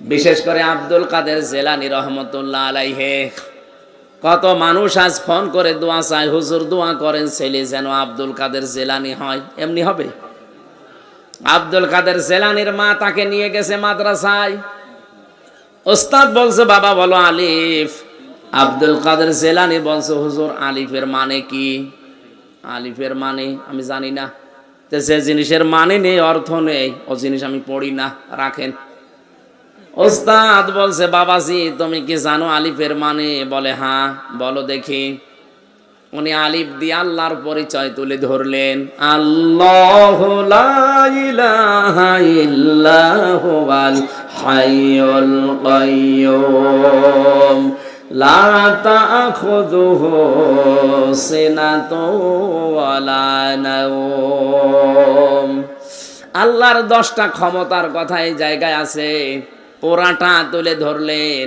বিশেষ করে আব্দুল কাদের জেলানি রহমতুল্লাহ আলাইহে। কত মানুষ আজ ফোন করে দোয়া চায়, হুজুর দোয়া করেন, ছেলে যেন আব্দুল কাদের জেলানি হয়, এমনি হবে? আব্দুল কাদের জেলানির মা তাকে নিয়ে গেছে মাদ্রাসায়। ওস্তাদ বলছে, বাবা, বলো আলিফ। আব্দুল কাদের জেলানি বলছে, হুজুর, আলিফের মানে কি? আলিফের মানে আমি জানি না। যে জিনিসের মানে নেই, অর্থ নেই, ও জিনিস আমি পড়ি না, রাখেন। ওস্তাদ বলছে, বাবাজি, তুমি কি জানো আলিফের মানে? বলে হ্যাঁ বলো দেখি। উনি আলিফ দিয়ে আল্লাহর পরিচয় তুলে ধরলেন। আল্লাহ আল্লাহর দশটা ক্ষমতার কথা এই জায়গায় আছে। পোড়াটা তুলে ধরলেন।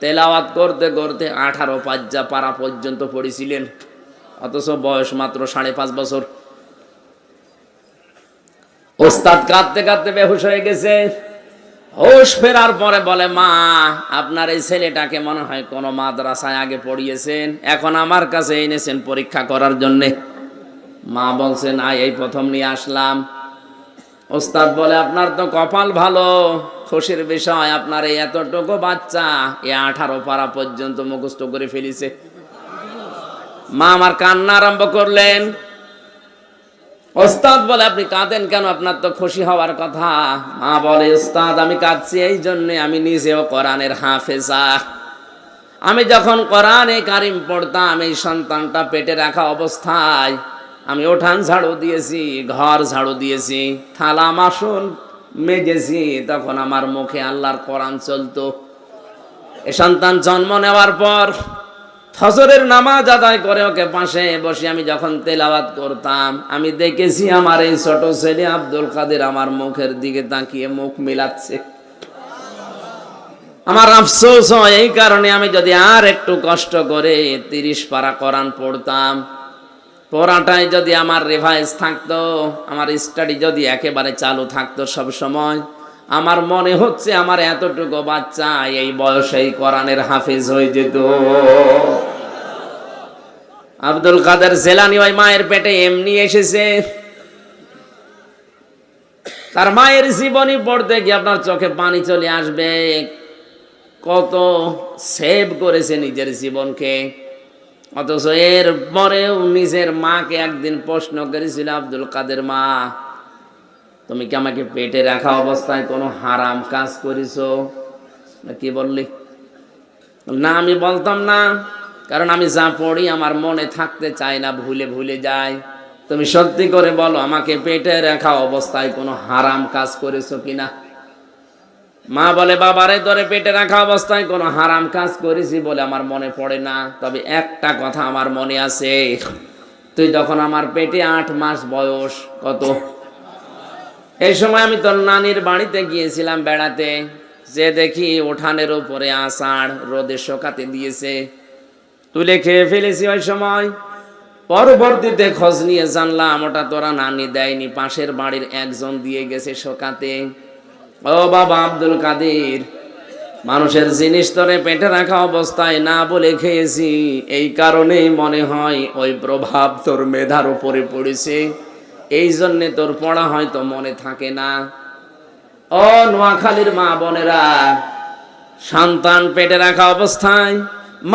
তেলাওয়াত করতে করতে আঠারো পাজ্জা পারা পর্যন্ত পড়েছিলেন। অথচ বয়স মাত্র সাড়ে পাঁচ বছর। ওস্তাদ কাঁদতে কাঁদতে বেহুশ হয়ে গেছে। হোশ ফেরার পরে বলে, মা, আপনার এই ছেলেটাকে মনে হয় কোনো মাদ্রাসায় আগে পড়িয়েছেন। এখন আমার কাছে এনেছেন পরীক্ষা করার জন্যে। মা বলছেন না, এই প্রথম নিয়ে আসলাম। ওস্তাদ বলে, আপনার তো কপাল ভালো। খুশির বিষয়, আপনার এই এতটুকু বাচ্চা এ আঠারো পারা পর্যন্ত মুখস্থ করে ফেলিছে। মা আমার কান্না আরম্ভ করলেন। ওস্তাদ বলে, আপনি কাঁদেন কেন? আপনার তো খুশি হওয়ার কথা। মা বলে, ওস্তাদ, আমি কাঁদছি এই জন্যে, আমি নিজেও কোরআনের হাফেজা। আমি যখন কোরআনে কারিম পড়তাম, এই সন্তানটা পেটে রাখা অবস্থায় আমি ওঠান ঝাড়ু দিয়েছি, ঘর ঝাড়ু দিয়েছি, থালা মাসুন মেজেছি, তখন আমার মুখে আল্লাহর কোরআন চলতো। এ সন্তান জন্ম নেওয়ার পর ফজরের নামাজ আদায় করে ওকে পাশে বসে আমি যখন তেলাওয়াত করতাম, আমি দেখেছি আমার এই ছোট ছেলে আব্দুল কাদের আমার মুখের দিকে তাকিয়ে মুখ মিলাচ্ছে। আমার আফসোস হয় এই কারণে আমি যদি আর একটু কষ্ট করে তিরিশ পারা কোরআন পড়তাম পড়াটাই যদি আমার রিভাইজ থাকতো, আমার স্টাডি যদি একেবারে চালু থাকতো সব সময়, আমার মনে হচ্ছে আমার এতটুকু বাচ্চা এই বয়সেই কোরআনের হাফিজ হয়ে যেত। আব্দুল কাদের জেলানি ওই মায়ের পেটে এমনি এসেছে। তার মায়ের জীবনী পড়তে গিয়ে আপনার চোখে পানি চলে আসবে। কত সেভ করেছে নিজের জীবনকে। অথচ এর পরেও নিজের মাকে একদিন প্রশ্ন করেছিল, আব্দুল কাদের মা, তুমি কি আমাকে পেটে রাখা অবস্থায় কোনো হারাম কাজ করেছ? কি বললি? না, আমি বলতাম না, কারণ আমি যা পড়ি আমার মনে থাকতে চাই না, ভুলে ভুলে যায়। তুমি সত্যি করে বলো, আমাকে পেটে রাখা অবস্থায় কোনো হারাম কাজ করেছ কিনা? মা বলে, বাবারে ধরে পেটে রাখা অবস্থায় কোনো হারাম কাজ করেছি বলে আমার মনে পড়ে না। তবে একটা কথা আমার মনে আছে। তুই যখন আমার পেটে আট মাস বয়স, কত? এই সময় আমি তোর নানির বাড়িতে গিয়েছিলাম বেড়াতে। যে দেখি উঠানের উপরে আষাঢ় রোদে শোকাতে দিয়েছে। তুলে খেয়ে ফেলেছি ওই সময়। পরবর্তীতে খোঁজ নিয়ে জানলাম, ওটা তোরা নানি দেয়নি। পাশের বাড়ির একজন দিয়ে গেছে শোকাতে। ও বাবা আব্দুল কাদের, মানুষের জিনিস তোরে পেটে রাখা অবস্থায় না বলে খেয়েছি। এই কারণেই মনে হয় ওই প্রভাব তোর মেধার উপরে পড়েছে। এই জন্যে তোর পড়া হয়তো মনে থাকে না। ও নোয়াখালীর মা বোনেরা, সন্তান পেটে রাখা অবস্থায়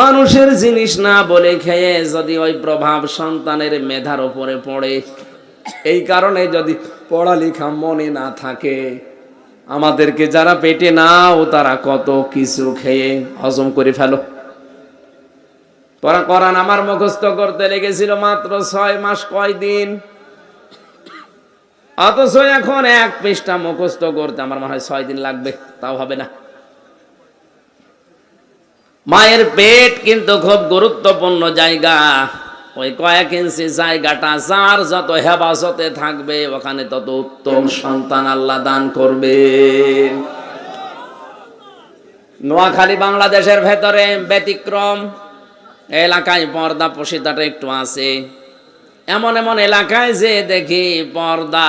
মানুষের জিনিস না বলে খেয়ে যদি ওই প্রভাব সন্তানের মেধার উপরে পড়ে। এই কারণে যদি পড়ালেখা মনে না থাকে আমাদেরকে যারা পেটে নাও, তারা কত কিছু খেয়ে হজম করে ফেলো। করান আমার মুখস্থ করতে লেগেছিল মাত্র ছয় মাস কয় দিন অথচ এখন এক পৃষ্ঠা মুখস্থ করতে আমার মনে হয় ছয় দিন লাগবে, তাও হবে না। মায়ের পেট কিন্তু খুব গুরুত্বপূর্ণ জায়গা। ওই কয়েক ইঞ্চি জায়গাটা যার যত হেফাজতে থাকবে, ওখানে তত উত্তম সন্তান আল্লাহ দান করবে। নোয়াখালী বাংলাদেশের ভেতরে ব্যতিক্রম, এলাকায় পর্দা প্রসিদ্ধাটা একটু আছে। এমন এমন এলাকায় যে দেখি পর্দা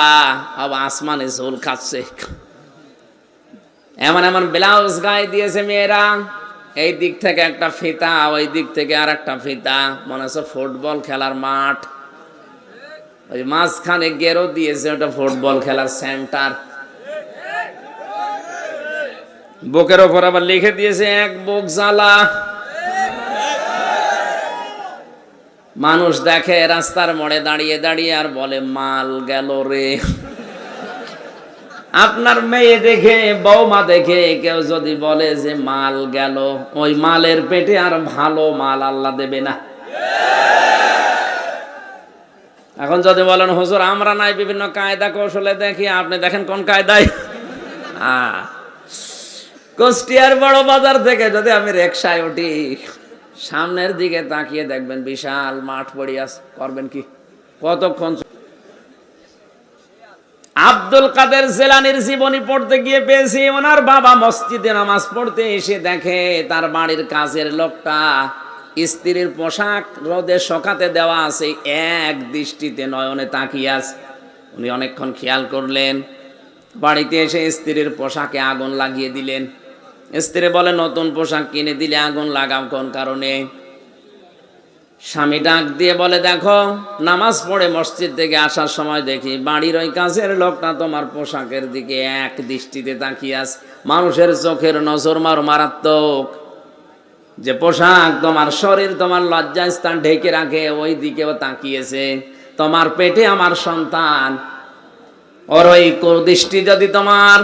আবার আসমানে ঝোল খাচ্ছে। এমন এমন ব্লাউজ গায়ে দিয়েছে মেয়েরা। এই দিক থেকে একটা ফিতা, ওই দিক থেকে আর একটা ফিতা। মনে হচ্ছে ফুটবল খেলার মাঠ। ওই মাঝখানে গেরো দিয়েছে, ওটা ফুটবল খেলার সেন্টার। বুকের ওপর আবার লিখে দিয়েছে, এক বুক জ্বালা। মানুষ দেখে, রাস্তার মোড়ে দাঁড়িয়ে দাঁড়িয়ে আর বলে, মাল গেল রে। আপনার মেয়ে দেখে বৌমা দেখে কেউ যদি বলে যে মাল গেল, ওই মালের পেটে আর ভালো মাল আল্লাহ দেবে না। এখন যদি বলেন, হুজুর, আমরা নাই বিভিন্ন কায়দা কৌশলে দেখি, আপনি দেখেন কোন কায়দায়? কুষ্টিয়ার বড় বাজার থেকে যদি আমি রিক্সায় উঠি, সামনের দিকে তাকিয়ে দেখবেন বিশাল মাঠ পড়িয়াস করবেন কি? কতক্ষণ আব্দুল কাদের জেলানির জীবনী পড়তে গিয়ে পেয়েছি, ওনার বাবা মসজিদে নামাজ পড়তে এসে দেখে তার বাড়ির কাজের লোকটা স্ত্রীর পোশাক রোদে শোকাতে দেওয়া আছে, এক দৃষ্টিতে নয়নে তাকিয়ে আছে। উনি অনেকক্ষণ খেয়াল করলেন, বাড়িতে এসে স্ত্রীর পোশাকে আগুন লাগিয়ে দিলেন। স্ত্রী বলে, নতুন পোশাক কিনে দিলে আগুন লাগাম কোন কারণে? স্বামী ডাক দিয়ে বলে, দেখো, নামাজ পড়ে মসজিদ থেকে আসার সময় দেখি বাড়ির ওই কাছের লোকটা তোমার পোশাকের দিকে এক দৃষ্টিতে তাকিয়ে আস মানুষের চোখের নজর মার মারাত্মক। যে পোশাক তোমার শরীর, তোমার লজ্জাস্থান ঢেকে রাখে, ওই দিকেও তাকিয়েছে। তোমার পেটে আমার সন্তান। ওর ওই দৃষ্টি যদি তোমার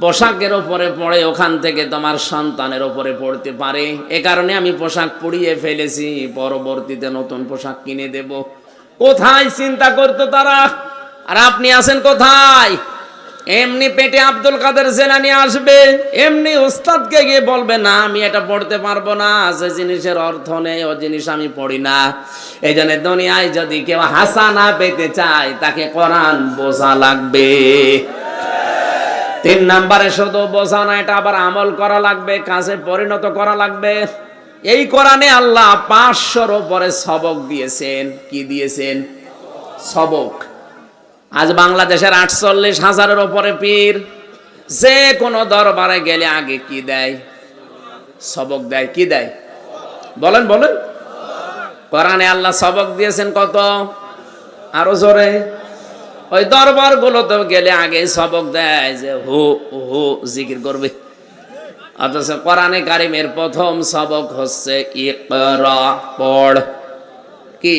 পোশাকের ওপরে পড়ে, ওখান থেকে তোমার সন্তানের ওপরে পড়তে পারে। এ কারণে আমি পোশাক পুড়িয়ে ফেলেছি, পরবর্তীতে নতুন পোশাক কিনে দেব। কোথায় চিন্তা করতো তারা? আর আপনি আছেন কোথায়? এমনি পেটে আব্দুল কাদের জেলানি আসবে, এমনি উস্তাদকে গিয়ে বলবে, না, আমি এটা পড়তে পারব না, যে জিনিসের অর্থ নেই, ও জিনিস আমি পড়ি না। এই জন্য দুনিয়ায় যদি কেউ হাসানা পেতে চায়, তাকে কোরআন বোঝা লাগবে। তিন নাম্বারে শুধু বোঝা না, এটা আবার আমল করা লাগবে, কাজে পরিণত করা লাগবে। এই কোরআনে আল্লাহ পাঁচশোর উপরে সবক দিয়েছেন। কি দিয়েছেন? সবক। আজ বাংলাদেশের আটচল্লিশ হাজারের ওপরে পীর, যে কোনো দরবারে গেলে আগে কি দেয়? সবক দেয়, কি দেয়? বলেন বলেন। কোরআনে আল্লাহ সবক দিয়েছেন কত? আরও জোরে। ওই দরবার গুলোতে গেলে আগে সবক দেয় যে হু হু জিকির করবে। অথচ কোরআনে কারিমের প্রথম সবক হচ্ছে পড়। কি?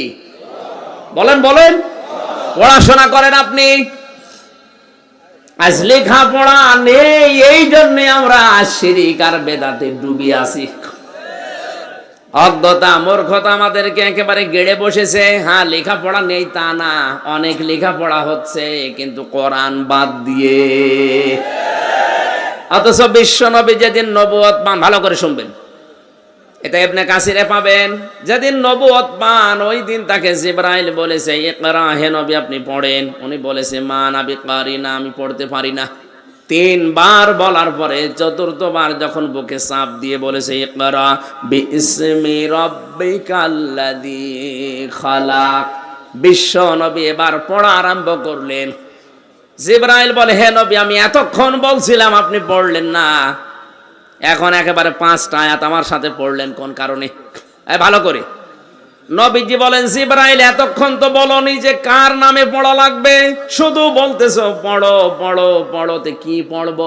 বলেন বলেন। পড়াশোনা করেন আপনি। আজ লেখা পড়া নেই, এই জন্য আমরা শিরিক আর বেদাতে ডুবি আছি। অজ্ঞতা মূর্খতা আমাদেরকে একেবারে গেড়ে বসেছে। হ্যাঁ লেখাপড়া নেই তা না, অনেক লেখাপড়া হচ্ছে, কিন্তু কোরআন বাদ দিয়ে। অথচ বিশ্ব নবী যেদিন নবুয়ত পান, ভালো করে শুনবেন। এটা এমনি কাসিরে পাবেন। যেদিন নবুয়ত পান, ওই দিন তাকে জিব্রাইল বলেছে একরা হে নবী, আপনি পড়েন। উনি বলেছে, মা নাবি পারি না আমি পড়তে পারি না। তিনবার বলার পরে চতুর্থবার যখন বুকে চাপ দিয়ে বলেছে, ইকরা বিসমি রব্বিকাল্লাযী খালাক। বিশ্ব নবী এবার পড়া আরম্ভ করলেন। জিব্রাইল বলে, হে নবী, আমি এতক্ষণ বলছিলাম, আপনি পড়লেন না। এখন একেবারে পাঁচটা আয়াত আমার সাথে পড়লেন, কোন কারণে? ভালো করে। নবীজি বলেন, জিব্রাইল, এতক্ষণ তো বলনি যে কার নামে পড়া লাগবে? শুধু বলতেছো, পড়ো পড়ো, পড়োতে কি পড়ব?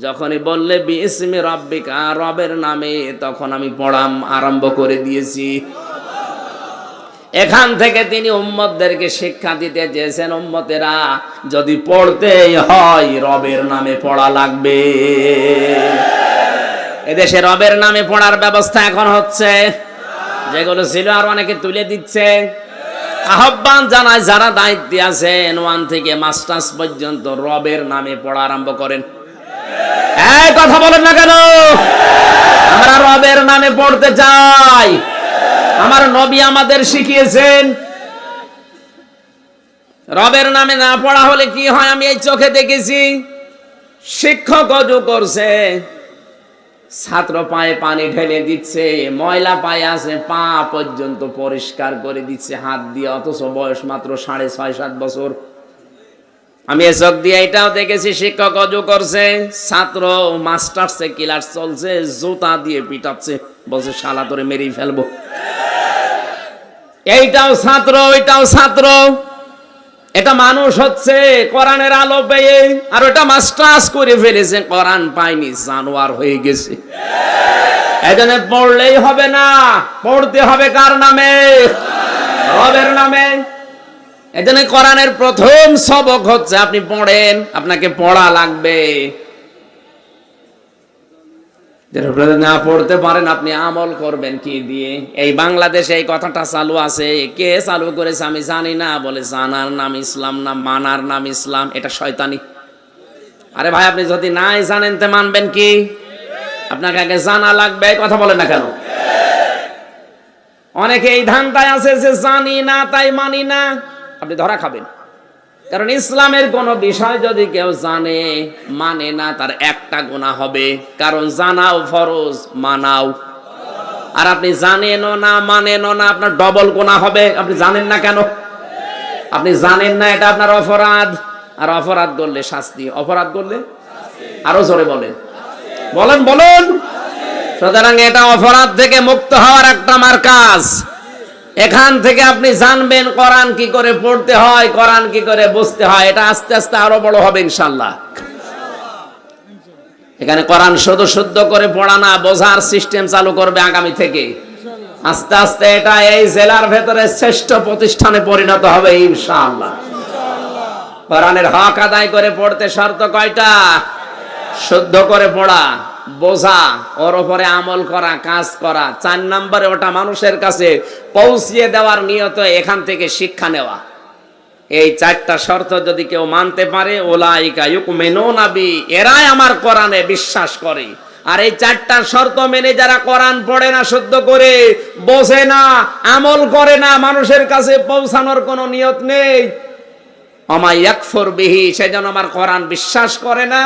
যখনই বললে, বিসমি রব্বিকা, রবের নামে, তখন আমি পড়াম, আরম্ভ করে দিয়েছি। এখান থেকে তিনি উম্মতদেরকে শিক্ষা দিতে চেয়েছেন, উম্মতেরা, যদি পড়তেই হয়, রবের নামে পড়া লাগবে। এদেশে রবের নামে পড়ার ব্যবস্থা এখন হচ্ছে। যেগুলো ছিল আর অনেকে তুলে দিচ্ছে। আহ্বান জানায় যারা দায়িত্বে আছেন, ওয়ান থেকে মাস্টার্স পর্যন্ত রবের নামে পড়া আরম্ভ করেন। কথা বলেন না কেন? আমরা রবের নামে পড়তে চাই। আমার নবী আমাদের শিখিয়েছেন, রবের নামে না পড়া হলে কি হয়? আমি এই চোখে দেখেছি, শিক্ষক করছে। ছাত্র পায়ে পানি ঢেলে দিচ্ছে, ময়লা পায়ে আছে, পা পর্যন্ত পরিষ্কার করে দিচ্ছে হাত দিয়ে, অথচ বয়স মাত্র সাড়ে ছয়, সাত বছর। আমি এ চোখ দিয়ে এটাও দেখেছি, শিক্ষক অজু করছে, ছাত্র মাস্টার্সে ক্লাস চলছে, জুতা দিয়ে পিটাচ্ছে, বলছে, শালা, তোরে মেরেই ফেলব। এইটাও ছাত্র, ওইটাও ছাত্র। এটা মানুষ হচ্ছে, কোরআনের আলো পেয়ে, আর ওটা মাস্টার্স করে ফেলেছে, কোরআন পায়নি, জানোয়ার হয়ে গেছে। এখানে পড়লেই হবে না, পড়তে হবে কার নামে? রবের নামে। এজন্য কোরআনের প্রথম সবক হচ্ছে, আপনি পড়েন, আপনাকে পড়া লাগবে। না পড়তে পারেন, আপনি আমল করবেন কি দিয়ে? এই বাংলাদেশে এই কথাটা চালু আছে। কে চালু করেছে আমি জানি না, বলে জানার নাম ইসলাম না, মানার নাম ইসলাম, এটা শয়তানি। আরে ভাই, আপনি যদি নাই জানেন, তে মানবেন কি? আপনাকে আগে জানা লাগবে কথা বলেন না কেন? অনেকে এই ধান্দায় আছে যে জানি না, তাই মানি না। আপনি ধরা খাবেন। কারণ ইসলামের কোন বিষয় যদি কেউ জানে মানে না, তার একটা গুণা হবে। কারণ জানাও ফরজ, মানাও। আর আপনি জানেনও না, মানেনও না, আপনার ডবল গুণা হবে। আপনি জানেন না কেন? আপনি জানেন না, এটা আপনার অপরাধ। আর অপরাধ করলে শাস্তি। অপরাধ করলে? আরও জোরে বলেন। বলেন, বলুন। সুতরাং এটা অপরাধ থেকে মুক্ত হওয়ার একটা আমার কাজ এখান থেকে আপনি জানবেন কোরআন কি করে পড়তে হয়, কোরআন কি করে বুঝতে হয়। এটা আস্তে আস্তে আরও বড় হবে ইনশাল্লাহ এখানে কোরআন শুধু শুদ্ধ করে পড়া না, বোঝার সিস্টেম চালু করবে আগামী থেকে। আস্তে আস্তে এটা এই জেলার ভেতরে শ্রেষ্ঠ প্রতিষ্ঠানে পরিণত হবে ইনশাআল্লাহ। কোরআনের হক আদায় করে পড়তে শর্ত কয়টা? শুদ্ধ করে পড়া। বোঝা, ওর উপরে আমল করা, কাজ করা। চার নম্বরে ওটা মানুষের কাছে পৌঁছিয়ে দেওয়ার নিয়ত এখান থেকে শিক্ষা নেওয়া। এই চারটা শর্ত যদি কেউ মানতে পারে ওলাইকা ইউকমিনুনা বি, এরাই আমার কোরআনে বিশ্বাস করে। আর এই চারটা শর্ত মেনে যারা কোরআন পড়ে না, শুদ্ধ করে, বোঝে না, আমল করে না, মানুষের কাছে পৌঁছানোর কোনো নিয়ত নেই। আমায় ইয়াকফুর বিহি সেজন্য আমার কোরআন বিশ্বাস করে না।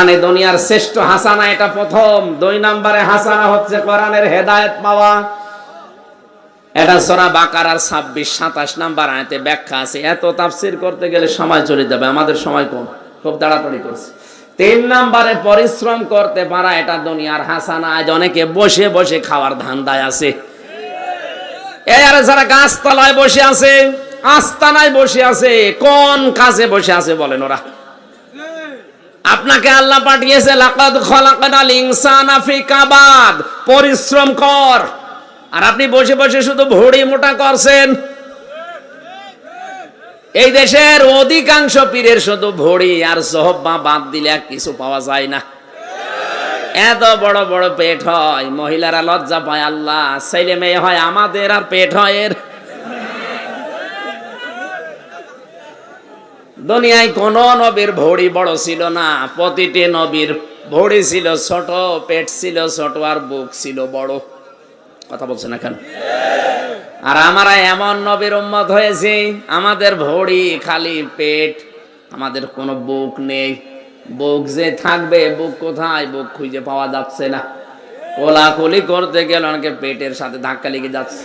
আরে দুনিয়ার শ্রেষ্ঠ হাসানা এটা প্রথম। দুই নম্বরে হাসানা হচ্ছে কোরআনের হেদায়েত পাওয়া। এটা সরা বাকারার ছাব্বিশ, সাতাশ নাম্বার আয়তে ব্যাখ্যা আছে। এত তাফসির করতে গেলে সময় চলে যাবে। আমাদের সময় কম। খুব তাড়াতাড়ি করছে। তিন নম্বরে পরিশ্রম করতে পারা এটা দুনিয়ার হাসানা। আজ অনেকে বসে বসে খাওয়ার ধান্দায় আছে। এই আরে যারা গাছতলায় বসে আছে, আস্তানায় বসে আছে, কোন কাজে বসে আছে বলেন ওরা? আপনাকে আল্লাহ পাঠিয়েছে পরিশ্রম কর। আর আপনি বসে বসে শুধু ভড়ি মোটা করছেন। এই দেশের অধিকাংশ পীরের শুধু ভড়ি আর সহব্বা বাদ দিলে আর কিছু পাওয়া যায় না। এত বড় বড় পেট হয়, মহিলারা লজ্জা পায়, আল্লাহ, ছেলে মেয়ে হয়, আমাদের আর পেট হয় এর। দুনিয়ায় কোন নবীর ভড়ি বড় ছিল না, প্রতিটি নবীর ভড়ি ছিল ছোট, পেট ছিল ছোট আর বুক ছিল বড়। কথা বলছে না কেন? আর আমরা এমন নবীর উম্মত হয়েছি, আমাদের ভড়ি খালি পেট, আমাদের কোনো বুক নেই। বুক যে থাকবে, বুক কোথায়? বুক খুঁজে পাওয়া যাচ্ছে না। কোলাকুলি করতে গেলে অনেকে পেটের সাথে ধাক্কা লেগে যাচ্ছে।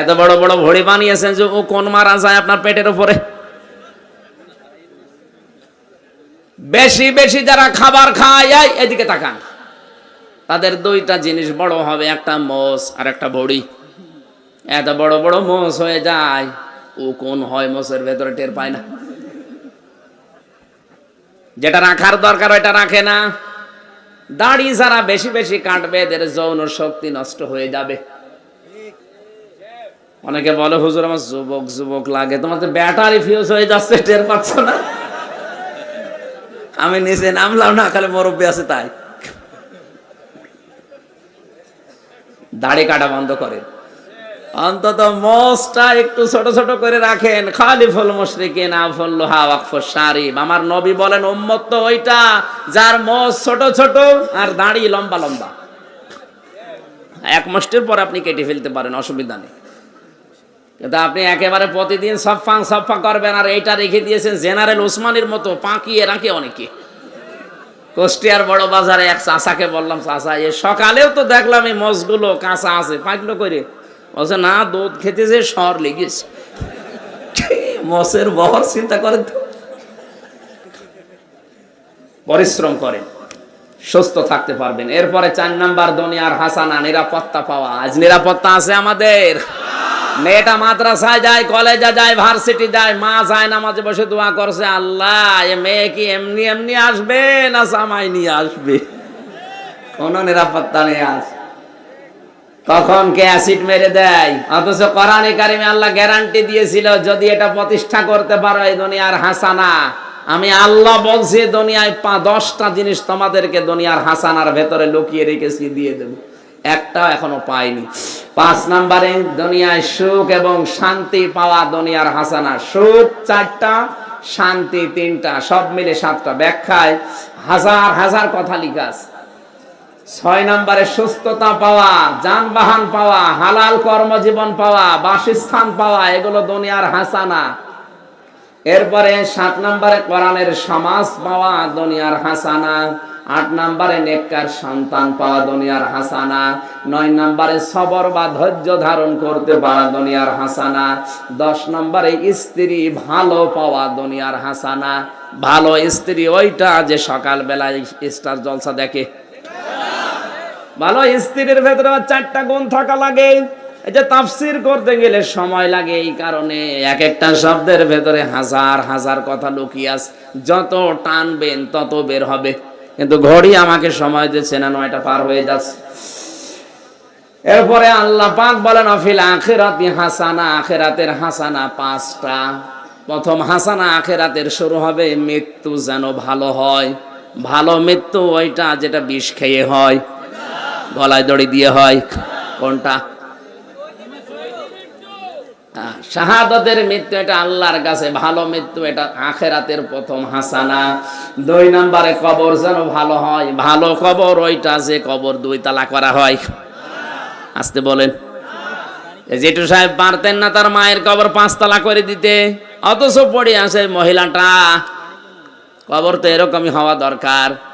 এত বড় বড় ভড়ি বানিয়েছেন যে ও কোন মারা যায় আপনার পেটের উপরে? বেশি বেশি যারা খাবার খায় এদিকে তাকান। তাদের দুইটা জিনিস বড় হবে, একটা মোষ আর একটা বড়ি এত বড় বড় মোষ হয়ে যায়। ও কোন হয় মোষের ভেতরে টের পায় না। যেটা রাখার দরকার ওইটা রাখে না। দাড়ি যারা বেশি বেশি কাটবে, এদের যৌন শক্তি নষ্ট হয়ে যাবে। অনেকে বলে, হুজুর, আমার যুবক যুবক লাগে। তোমার তো ব্যাটারি ফিউজ হয়ে যাচ্ছে, টের পাচ্ছ না? আমি নিচে নামলাম না, খালি মুরব্বী আছে তাই। দাড়ি কাটা বন্ধ করে। অন্তত মোষটা একটু ছোট ছোট করে রাখেন। খালি ফুল মুশরিকে না ফুল লোহা ওয়াকফুর শারিব আমার নবী বলেন, উম্মত তো ওইটা, যার মোষ ছোট ছোট আর দাড়ি লম্বা লম্বা। এক মুষ্টির পর আপনি কেটে ফেলতে পারেন, অসুবিধা নেই। কিন্তু আপনি একেবারে প্রতিদিন সফা সফা করবেন, আর এইটা রেখে দিয়েছেন জেনারেল ওসমানের মতো, পাকিয়ে রাখে অনেকে। কুষ্টিয়ার বড় বাজারে এক চাষাকে বললাম চাষা এ সকালেও তো দেখলাম এই মসগুলো কাঁচা আছে পাকলো করে বলছে না দুধ খেতে যে সর লেগেছে। মসের বহর চিন্তা করেন তো। পরিশ্রম করেন, সুস্থ থাকতে পারবেন। এরপরে চার নাম্বার দুনিয়ার হাসানা, নিরাপত্তা পাওয়া। আজ নিরাপত্তা আছে আমাদের। মেয়েটা মাদ্রাসায় যায়, কলেজে যায়, ভার্সিটি যায়, মা যায়, নামাজে বসে দোয়া করছে, আল্লাহ, এ মেয়ে কি এমনি এমনি আসবে না জামাই নিয়ে আসবে? কোন নিরাপত্তা নেই আজ। তখন কে অ্যাসিড মেরে দেয়। অথচ কোরআনে কারিমে আল্লাহ গ্যারান্টি দিয়েছিল, যদি এটা প্রতিষ্ঠা করতে পারো এই দুনিয়ার হাসানা। আমি আল্লাহ বলছি, দুনিয়ায় পা দশটা জিনিস তোমাদেরকে দুনিয়ার হাসানার ভেতরে লুকিয়ে রেখেছি, দিয়ে দেব। একটা এখনও পাইনি। পাঁচ নাম্বারে, দুনিয়ায় সুখ এবং শান্তি পাওয়া দুনিয়ার হাসানা। সুখ চারটা, শান্তি তিনটা, সব মিলে সাতটা। ব্যাখ্যায় হাজার হাজার কথা লিখা আছে। ছয় নম্বরে সুস্থতা পাওয়া, যানবাহন পাওয়া, হালাল কর্মজীবন পাওয়া, বাসস্থান পাওয়া, এগুলো দুনিয়ার হাসানা। এরপরে সাত নম্বরে কোরআনের সমাজ পাওয়া, দুনিয়ার হাসানা। আট নম্বরে নেককার সন্তান পাওয়া, দুনিয়ার হাসানা। নয় নম্বরে সবর বা ধৈর্য ধারণ করতে পারা, দুনিয়ার হাসানা। দশ নম্বরে স্ত্রী ভালো পাওয়া, দুনিয়ার হাসানা। ভালো স্ত্রী ওইটা যে সকালবেলায় স্টার জলসা দেখে ভালো স্ত্রীর ভেতরে আবার চারটা গুণ থাকা লাগে। এই যে তাফসির করতে গেলে সময় লাগে এই কারণে। এক একটা শব্দের ভেতরে হাজার হাজার কথা লুকিয়ে আছে। যত টানবেন তত বের হবে। কিন্তু ঘড়ি আমাকে সময় দিচ্ছে না, নয়টা পার হয়ে যাচ্ছে। এরপরে আল্লাহ পাক বলেন, অফিল আখেরাতি হাসানা আখেরাতের হাসানা পাঁচটা। প্রথম হাসানা আখেরাতের শুরু হবে, মৃত্যু যেন ভালো হয়। ভালো মৃত্যু ওইটা যেটা বিষ খেয়ে হয়। গলায় দড়ি দিয়ে হয় কোনটা? আহ, শাহাদতের মৃত্যু এটা আল্লাহর কাছে ভালো মৃত্যু এটা আখেরাতের প্রথম হাসানা। দুই নম্বরে কবর যেন ভালো হয় ভালো কবর ওইটা যে কবর দুই তালা করা হয়। আসতে বলেন। জেঠু সাহেব পারতেন না তার মায়ের কবর পাঁচতলা করে দিতে অথচ পড়ে আসে মহিলাটা। কবর তো এরকমই হওয়া দরকার।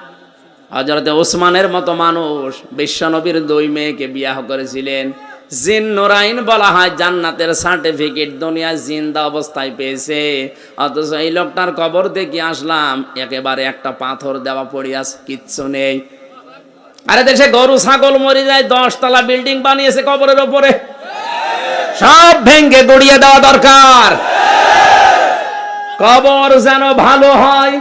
হজরতে ওসমানের মতো মানুষ বিশ্বনবীর দুই মেয়েকে বিবাহ করেছিলেন। জিন নোরাইন বলা হয় জান্নাতের সার্টিফিকেট দুনিয়া জিন্দা অবস্থায় পেয়েছে। অথচ এই লোকটার কবর দেখে আসলাম, একেবারে একটা পাথর দেওয়া পড়িয়াছে কিচ্ছু নেই। আরে দেশে গরু, ছাগল মরে যায়, দশতলা বিল্ডিং বানিয়েছে কবরের ওপরে। সব ভেঙ্গে গড়িয়ে দেওয়া দরকার। কবর যেন ভালো হয়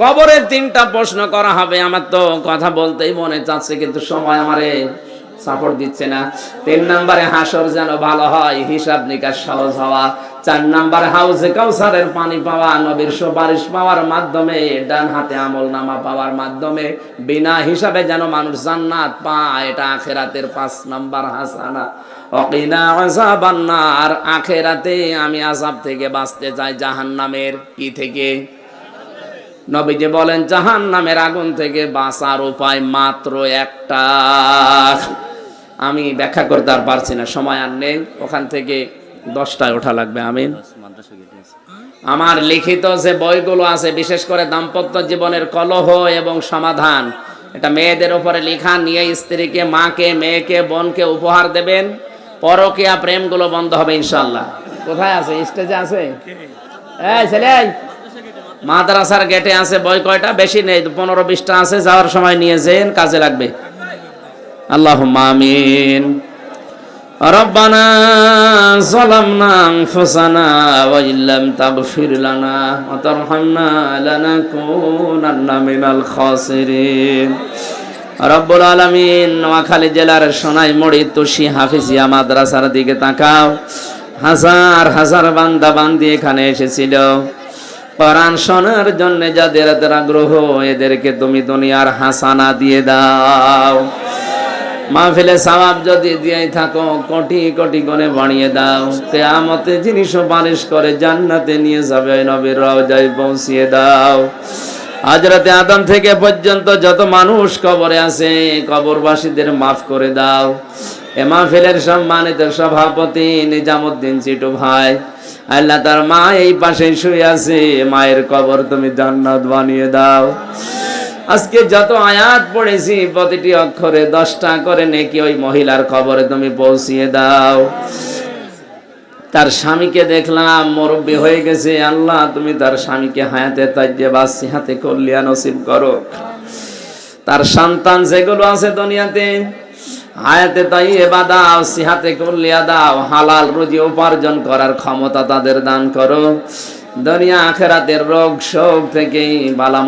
কবরের তিনটা প্রশ্ন করা হবে, আমার তো কথা বলতেই মনে চাচ্ছে, কিন্তু সময় আমারে সাপোর্ট দিচ্ছে না। তিন নম্বরে, হাসর যেন ভালো হয়, হিসাব নিকাশ সহজ হওয়া। চার নম্বরে হাউসে কাউসারের পানি পাওয়া, নবীর সুপারিশ পাওয়ার মাধ্যমে ডান হাতে আমল নামা পাওয়ার মাধ্যমে, বিনা হিসাবে যেন মানুষ জান্নাত পায়, এটা আখেরাতের পাঁচ নম্বর হাসানা। অকিনা আযাবান্নার, আখেরাতে আমি আযাব থেকে বাঁচতে চাই জাহান্নামের, কি থেকে? নবীজি বলেন জাহান নামের আগুন থেকে বাঁচার উপায় মাত্র একটা। আমি ব্যাখ্যা করতে আর পারছি না সময় আর নেই। ওখান থেকে দশটায় ওঠা লাগবে আমিন। আমার লিখিত যে বইগুলো আছে বিশেষ করে দাম্পত্য জীবনের কলহ এবং সমাধান এটা মেয়েদের উপরে লেখা নিয়ে স্ত্রীকে মাকে মেয়েকে বোনকে উপহার দেবেন। পরকিয়া প্রেমগুলো বন্ধ হবে ইনশাল্লাহ কোথায় আছে? স্টেজে আছে? এই ছেলে। মাদ্রাসার গেটে আছে বই কয়টা বেশি নেই পনেরো বিশটা আছে যাওয়ার সময় নিয়ে যেন কাজে লাগবে আল্লাহ আমিন ربنا ظلمنا أنفسنا وإن لم تغفر لنا وترحمنا لنكونن من الخاسرين রব্বুল আলমিন নোয়াখালী জেলার সোনাই মুড়ি তুষি হাফিজিয়া মাদ্রাসার দিকে তাকাও হাজার হাজার বান্দা বান্দি এখানে এসেছিল কোরআন শোনার জন্য যাদের এদের আগ্রহ, এদেরকে তুমি দুনিয়ার হাসানা দিয়ে দাও। মাহফিলে সওয়াব যদি দিয়ে থাকো, কোটি কোটি করে বানিয়ে দাও। কেয়ামতে যিনি সুপারিশ করে জান্নাতে নিয়ে যাবে নবীর রওজায় পৌঁছিয়ে দাও। হজরতে আদম থেকে পর্যন্ত যত মানুষ কবরে আছে, কবরবাসীদের মাফ করে দাও। এ মাহফিলের সম্মানিত সভাপতি নিজামুদ্দিন চিটু ভাই। আল্লাহ তার মা এই পাশে শুয়ে আছে, মায়ের কবর তুমি জান্নাত বানিয়ে দাও। আজকে যত আয়াত পড়েছি, প্রতিটি অক্ষরে দশটা করে নেকি ওই মহিলার খবরে তুমি পৌঁছিয়ে দাও। তার স্বামীকে দেখলাম, মুরব্বী হয়ে গেছে, আল্লাহ, তুমি তার স্বামীকে হায়াতে তাজ্জে বাসি হাতে কল্যাণ নসিব করো। তার সন্তান যেগুলো আছে দুনিয়াতে হায়াতে তাই এবার দাও, সিহাতে কল্লিয়া দাও, হালাল রুজি উপার্জন করার ক্ষমতা তাদের দান করো। দুনিয়া আখেরাতের রোগ শোক থেকে বালা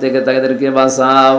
থেকে তাদেরকে বাঁচাও।